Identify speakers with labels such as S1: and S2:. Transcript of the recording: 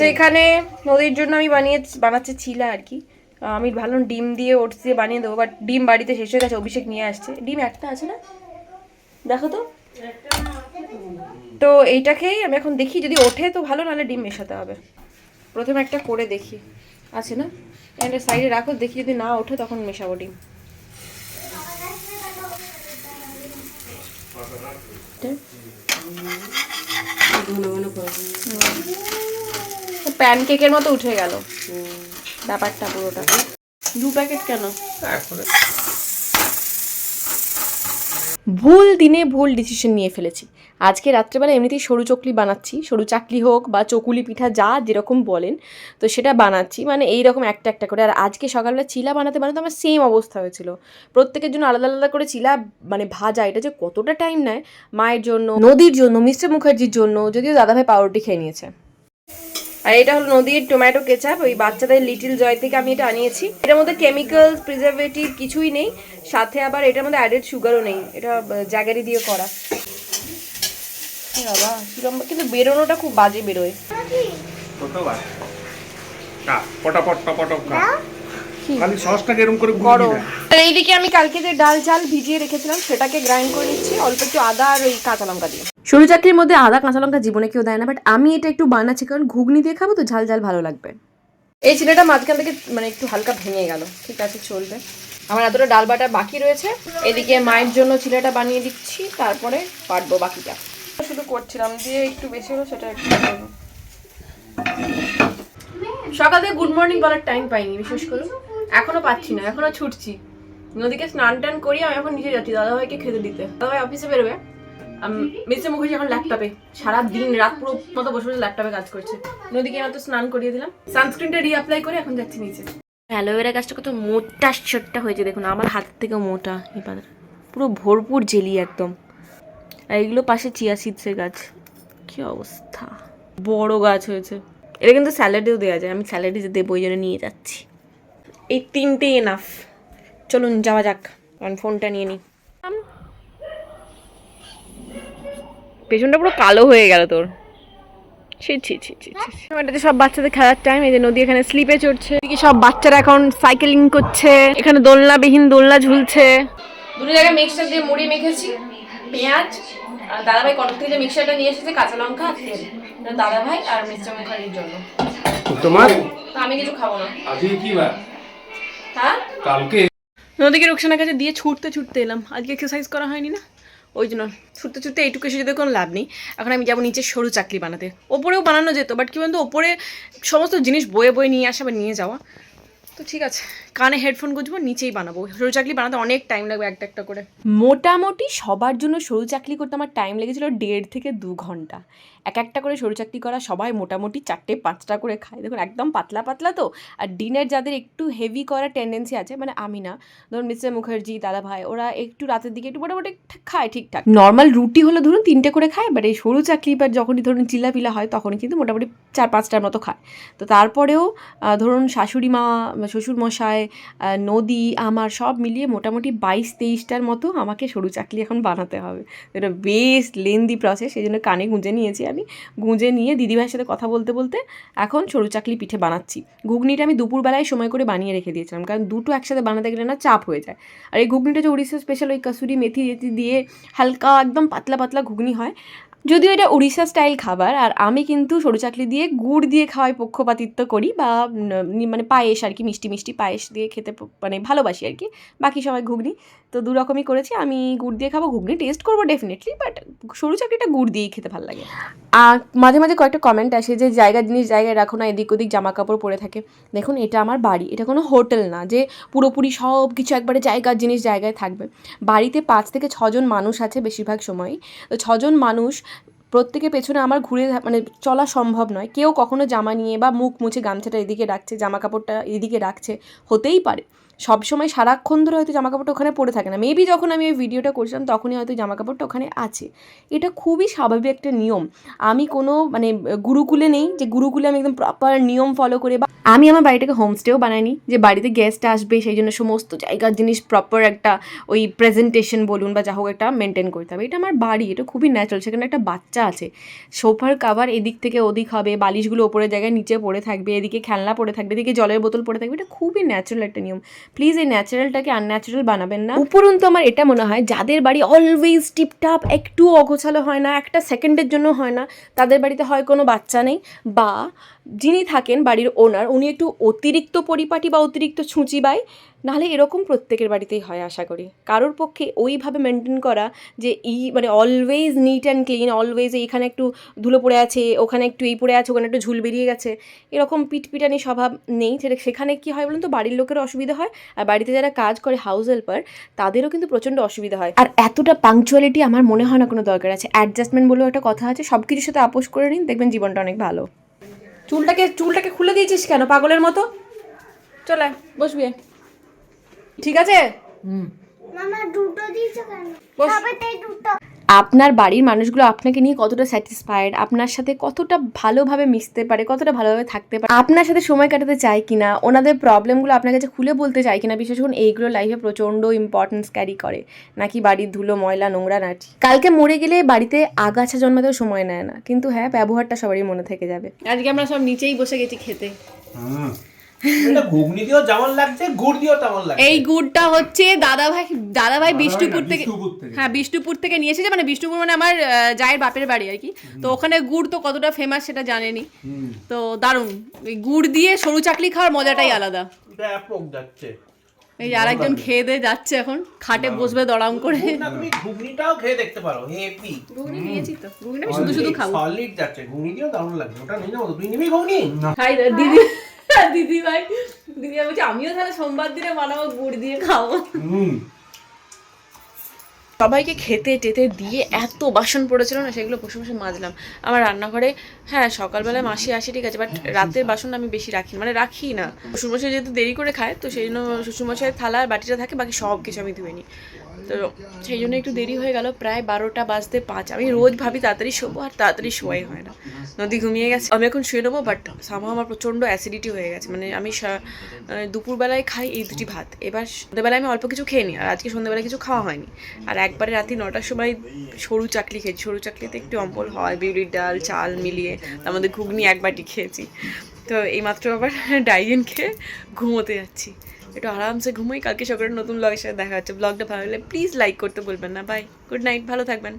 S1: সেখানে নদীর জন্য আমি বানিয়ে বানাচ্ছি চিলা আর কি। আমি ভালো ডিম দিয়ে ওটস দিয়ে বানিয়ে দেবো বাট ডিম বাড়িতে শেষ হয়ে গেছে অভিষেক নিয়ে আসছে। ডিম একটা আছে না? দেখো তো। তো এইটাকেই আমি এখন দেখি যদি ওঠে তো ভালো নাহলে ডিম মেশাতে হবে। প্রথমে একটা করে দেখি। আছে না? এটা সাইডে রাখো দেখি যদি না ওঠে তখন মেশাবো ডিম। প্যান কেকের মতো উঠে গেল। ব্যাপারটা পুরোটা। দু প্যাকেট কেন? ভুল দিনে ভুল ডিসিশন নিয়ে ফেলেছি। আজকে রাত্রেবেলা এমনিতেই সরু চকলি বানাচ্ছি। সরু চাকলি হোক বা চকুলি পিঠা যা যেরকম বলেন, তো সেটা বানাচ্ছি। মানে এই রকম একটা একটা করে। আর আজকে সকালবেলা চিলা বানাতে বানাতে আমার সেম অবস্থা হয়েছিল। প্রত্যেকের জন্য আলাদা আলাদা করে চিলা মানে ভাজা, এটা যে কতটা টাইম নেয়, মায়ের জন্য, নদীর জন্য, মিস্টার মুখার্জির জন্য, যদিও দাদাভাই পাউরুটি খেয়ে নিয়েছে। আর এটা হলো নদীর টমেটো কেচাপ ওই বাচ্চাদের লিটিল জয় থেকে আমি এটা আনিয়েছি। এটার মধ্যে কেমিক্যাল প্রিজারভেটিভ কিছুই নেই সাথে আবার এটার মধ্যে অ্যাডেড সুগারও নেই এটা জাগারি দিয়ে করা। বাবা কিরম কিন্তু বেরোনোটা খুব বাজে বেরোয়।
S2: পটাপট খালি সসটাকে এরকম করে
S1: এইদিকে আমি কালকে যে ডাল চাল ভিজিয়ে রেখেছিলাম সেটাকে গ্রাইন্ড করে নিচ্ছি অল্প একটু আদা আর ওই কাঁচা লঙ্কা দিয়ে। সরু চাকরির মধ্যে আদা কাঁচা লঙ্কা জীবনে কেউ দেয় না বাট আমি এটা একটু বানাচ্ছি, কারণ ঘুগনি দিয়ে খাব তো ঝাল ঝাল ভালো লাগবে। এই চিলেটা মাঝখান থেকে মানে একটু হালকা ভেঙে গেল। ঠিক আছে, চলবে। আমার এতটা ডাল বাটা বাকি রয়েছে। এদিকে মায়ের জন্য চিলেটা বানিয়ে দিচ্ছি, তারপরে পাটবো বাকিটা। শুধু করছিলাম, দিয়ে একটু বেশি হলো, সেটা একটু। সকাল থেকে গুড মর্নিং বলার টাইম পাইনি, বিশেষ করে। এখনও পাচ্ছি না, এখনও ছুটছি। নদীকে স্নান টান করি আমি এখন নিচে যাচ্ছি, দাদাভাইকে খেতে দিতে। দাদাভাই অফিসে বেরোবে। মিস্টার মুখার্জি এখন ল্যাপটপে। সারা দিন রাত পুরো মতো বসে বসে ল্যাপটপে কাজ করছে। নদীকে মাত্র স্নান করিয়ে দিলাম। সানস্ক্রিনটা রিঅ্যাপ্লাই করে এখন যাচ্ছি নিচে। অ্যালোভেরা গাছটা কত মোটা ছোট্টা হয়েছে, দেখুন, আমার হাত থেকেও মোটা, এই পাতা। পুরো ভরপুর জেলি একদম। আর এগুলো পাশে চিয়া সিডসের গাছ। কি অবস্থা। বড় গাছ হয়েছে। এটা কিন্তু স্যালাডেও দেওয়া যায়, আমি স্যালাডে দেবো, ওই জন্য নিয়ে যাচ্ছি। এই তিনটে এনাফ চলুন, যাওয়া যাক। কারণ ফোনটা নিয়ে নিই পেছনটা পুরো কালো হয়ে গেল তোর। ছি ছি ছি ছি ছি ছি। সব বাচ্চাদের খেলার টাইম এই যে নদী এখানে স্লিপে চড়ছে। এদিকে সব বাচ্চারা এখন সাইকেলিং করছে। এখানে দোলনাবিহীন দোলনা ঝুলছে। দুটো জায়গায় মিক্সচার দিয়ে মুড়ি মেখেছি পেঁয়াজ দাদাভাই কটক থেকে যে মিক্সচারটা নিয়ে এসেছে কাঁচা লঙ্কা আর তেল। দাদাভাই আর মিস্টার মুখার্জির জন্য।
S2: তোমার?
S1: আমি কিছু খাব না।
S2: আজকে কি বার?
S1: হ্যাঁ?
S2: কালকে?
S1: নদীকে রুকসানার কাছে দিয়ে ছুটতে ছুটতে এলাম। আজকে এক্সারসাইজ করা হয়নি না? ওই জন্য ছুটতে ছুটতে এইটুকু এসে যদি কোনো লাভ নেই, এখন আমি যাব নিচে সরু চাকরি বানাতে। ওপরেও বানানো যেত বাট কি বলতো, ওপরে সমস্ত জিনিস বয়ে বয়ে নিয়ে আসা বা নিয়ে যাওয়া তো ঠিক আছে, কানে হেডফোন গুঁজবো, নিচেই বানাবো। সরু চাকলি বানাতে অনেক টাইম লাগবে একটা একটা করে। মোটামুটি সবার জন্য সরু চাকলি করতে আমার টাইম লেগেছিল দেড় থেকে দু ঘণ্টা। এক একটা করে সরু চাকলি করা সবাই মোটামুটি চারটে পাঁচটা করে খায়। দেখুন, একদম পাতলা পাতলা তো। আর ডিনার যাদের একটু হেভি করার টেন্ডেন্সি আছে মানে আমি না, ধরুন মিস্টার মুখার্জি, দাদা ভাই, ওরা একটু রাতের দিকে একটু মোটামুটি খায় ঠিকঠাক। নর্মাল রুটি হলে ধরুন তিনটে করে খায় বাট এই সরু চাকলি বা যখনই ধরুন চিলাপিলা হয়, তখনই কিন্তু মোটামুটি চার পাঁচটার মতো খায়। তো তারপরেও ধরুন শাশুড়ি মা শ্বশুর মশাই নদী, আমার সব মিলিয়ে মোটামুটি বাইশ তেইশটার মতো আমাকে সরু চাকলি এখন বানাতে হবে। এটা বেশ লেন্দি প্রসেস সেই জন্য কানে গুঁজে নিয়েছি আমি। গুঁজে নিয়ে দিদিভাইয়ের সাথে কথা বলতে বলতে এখন সরু চাকলি পিঠে বানাচ্ছি। ঘুগনিটা আমি দুপুরবেলায় সময় করে বানিয়ে রেখে দিয়েছিলাম, কারণ দুটো একসাথে বানাতে গেলে না চাপ হয়ে যায়। আর এই ঘুগনিটা যে উড়িষ্যা স্পেশাল ওই কসুরি মেথি দিয়ে হালকা একদম পাতলা পাতলা ঘুগনি হয় যদিও এটা উড়িষ্যা স্টাইল খাবার, আর আমি কিন্তু সরু চাকলি দিয়ে গুড় দিয়ে খাওয়ায় পক্ষপাতিত্ব করি বা মানে পায়েস আর কি, মিষ্টি মিষ্টি পায়েস দিয়ে খেতে মানে ভালোবাসি আর কি। বাকি সবাই ঘুগনি। তো দু রকমই করেছি। আমি গুড় দিয়ে খাব, ঘুগনি টেস্ট করব ডেফিনেটলি বাট সরু চাকরিটা গুড় দিয়েই খেতে ভালো লাগে। আর মাঝে মাঝে কয়েকটা কমেন্ট আসে যে, জায়গা জিনিস জায়গায় রাখো না, এদিক ওদিক জামা কাপড় পরে থাকে। দেখুন, এটা আমার বাড়ি, এটা কোনো হোটেল না, যে পুরোপুরি সব কিছু একবারে জায়গার জিনিস জায়গায় থাকবে। বাড়িতে পাঁচ থেকে ছজন মানুষ আছে বেশিরভাগ সময়ই তো ছজন মানুষ, প্রত্যেকের পেছনে আমার ঘুরে মানে চলা সম্ভব নয়। কেউ কখনো জামা নিয়ে বা মুখ মুছে গামছাটা এদিকে রাখছে, জামা কাপড়টা এদিকে রাখছে, হতেই পারে। সবসময় সারাক্ষণ ধরে হয়তো জামা কাপড়টা ওখানে পড়ে থাকে না। মেবি যখন আমি ওই ভিডিওটা করছিলাম, তখনই হয়তো জামা কাপড়টা ওখানে আছে। এটা খুবই স্বাভাবিক একটা নিয়ম। আমি কোনো মানে গুরুকুলে নেই যে গুরুকুলে আমি একদম প্রপার নিয়ম ফলো করে বা আমি আমার বাড়িটাকে হোমস্টেও বানাইনি। যে বাড়িতে গেস্ট আসবে, সেই জন্য সমস্ত জায়গার জিনিস প্রপার একটা ওই প্রেজেন্টেশন বলুন বা যা হোক একটা মেনটেন করতে হবে। এটা আমার বাড়ি, এটা খুবই ন্যাচারাল সেখানে একটা বাচ্চা আছে। সোফার কাভার এদিক থেকে ওদিক হবে, বালিশগুলো ওপরের জায়গায় নিচে পড়ে থাকবে, এদিকে খেলনা পড়ে থাকবে, এদিকে জলের বোতল পড়ে থাকবে। এটা খুবই ন্যাচারাল একটা নিয়ম। প্লিজ এই ন্যাচারালটাকে আনন্যাচারাল বানাবেন না। উপরন্তু আমার এটা মনে হয়, যাদের বাড়ি অলওয়েজ টিপটাপ একটু অগোছালো হয় না, একটা সেকেন্ডের জন্য হয় না, তাদের বাড়িতে হয় কোনো বাচ্চা নেই, বা যিনি থাকেন বাড়ির ওনার উনি একটু অতিরিক্ত পরিপাটি বা অতিরিক্ত ছুঁচি বাই, নাহলে এরকম প্রত্যেকের বাড়িতেই হয় আশা করি। কারোর পক্ষে ওইভাবে মেনটেন করা যে ই মানে always neat and clean always এইখানে একটু ধুলো পড়ে আছে, ওখানে একটু এই পড়ে আছে, ওখানে একটু ঝুল বেরিয়ে গেছে, এরকম পিটপিটানি স্বভাব নেই। সেটা সেখানে কী হয় বলুন তো, বাড়ির লোকেরও অসুবিধা হয়, আর বাড়িতে যারা কাজ করে হাউস হেল্পার তাদেরও কিন্তু প্রচণ্ড অসুবিধা হয়। আর এতটা পাংচুয়ালিটি আমার মনে হয় না কোনো দরকার আছে। অ্যাডজাস্টমেন্ট বলেও একটা কথা আছে সব কিছুর সাথে আপোষ করে নিন, দেখবেন জীবনটা অনেক ভালো। চুলটাকে চুলটাকে খুলে দিয়েছিস কেন? পাগলের মতো? চলে বসবি ঠিক আছে?
S3: মামা দুটো দিয়েছ কেন? দুটো।
S1: আপনার বাড়ির মানুষগুলো আপনাকে নিয়ে কতটা স্যাটিসফাইড আপনার সাথে কতটা ভালোভাবে মিশতে পারে কতটা ভালোভাবে থাকতে পারে? আপনার সাথে সময় কাটাতে চায় কিনা? ওনাদের প্রবলেমগুলো আপনার কাছে খুলে বলতে চায় কিনা? বিশেষ করে এইগুলো লাইফে প্রচণ্ড ইম্পর্টেন্স ক্যারি করে। নাকি বাড়ির ধুলো ময়লা নোংরা নাটি? কালকে মরে গেলে বাড়িতে আগাছা জন্মাতেও সময় নেয় না। কিন্তু হ্যাঁ ব্যবহারটা সবারই মনে থেকে যাবে। আজকে আমরা সব নিচেই বসে গেছি খেতে।
S4: ঘুগনি দিয়েও যেমন লাগছে গুড় দিয়েও তেমন লাগছে।
S1: এই গুড়টা হচ্ছে দাদাভাই দাদাভাই বিষ্ণুপুর থেকে
S2: বিষ্ণুপুর থেকে।
S1: হ্যাঁ বিষ্ণুপুর থেকে নিয়ে এসেছে মানে বিষ্ণুপুর মানে আমার জায়ের বাপের বাড়ি আর কি। তো ওখানে গুড় তো কতটা ফেমাস সেটা জানেনি। তো দারুণ। ওই গুড় দিয়ে সরু চাকলি খাওয়ার মজাটাই আলাদা।
S4: ব্যাপক যাচ্ছে।
S1: এই যে আরেকজন খেয়ে দিয়ে যাচ্ছে এখন। খাটে বসবে দড়াম করে।
S4: তুমি ঘুগনিটাও খেয়ে দেখতে পারো হেপি।
S1: ঘুগনি নিয়েছি তো। ঘুগনি আমি শুধু শুধু খাব।
S4: সলিড যাচ্ছে। ঘুগনি দিয়েও দারুণ লাগছে। ওটা নিয়ে যাব তুই নিবি ঘুগনি?
S1: খাই দিদি। দিদি ভাই দিদি বলছে আমিও তাহলে সোমবার দিনে বানাবো গুড় দিয়ে খাব। সবাইকে খেতে টেতে দিয়ে এত বাসন পড়েছিল না, সেগুলো বসে বসে মাজলাম। আমার রান্নাঘরে হ্যাঁ সকালবেলায় মাসি আসে, ঠিক আছে বাট রাতের বাসন আমি বেশি রাখি মানে রাখি না। শ্বশুরমশাই যেহেতু দেরি করে খায়, তো সেই জন্য শ্বশুরমশাইয়ের থালা, বাটিটা থাকে, বাকি সব কিছু আমি ধুয়ে নিই। তো সেই জন্য একটু দেরি হয়ে গেল, প্রায় বারোটা বাজতে পাঁচ। আমি রোজ ভাবি তাড়াতাড়ি শোবো, আর তাড়াতাড়ি শোয়াই হয় না। নদী ঘুমিয়ে গেছে। আমি এখন শুয়ে নেব বাট সামা আমার প্রচণ্ড অ্যাসিডিটি হয়ে গেছে। মানে আমি দুপুরবেলায় খাই এই দুটি ভাত। এবার সন্ধ্যেবেলায় আমি অল্প কিছু খেয়ে নিই, আর আজকে সন্ধ্যেবেলায় কিছু খাওয়া হয়নি। আর একবারে রাতে নটার সময় সরু চাকলি খেয়েছি। সরু চাকলিতে একটু অম্পল হয়, বিউলির ডাল, চাল মিলিয়ে তার মধ্যে ঘুগনি এক বাটি খেয়েছি। তো এইমাত্র আবার ডাইজেন খেয়ে ঘুমোতে যাচ্ছি। একটু আরামসে ঘুমোই, কালকে সকালে নতুন ব্লগের সাথে দেখা হচ্ছে। ব্লগটা ভালো লাগলে প্লিজ লাইক করতে বলবেন না। বাই গুড নাইট ভালো থাকবেন।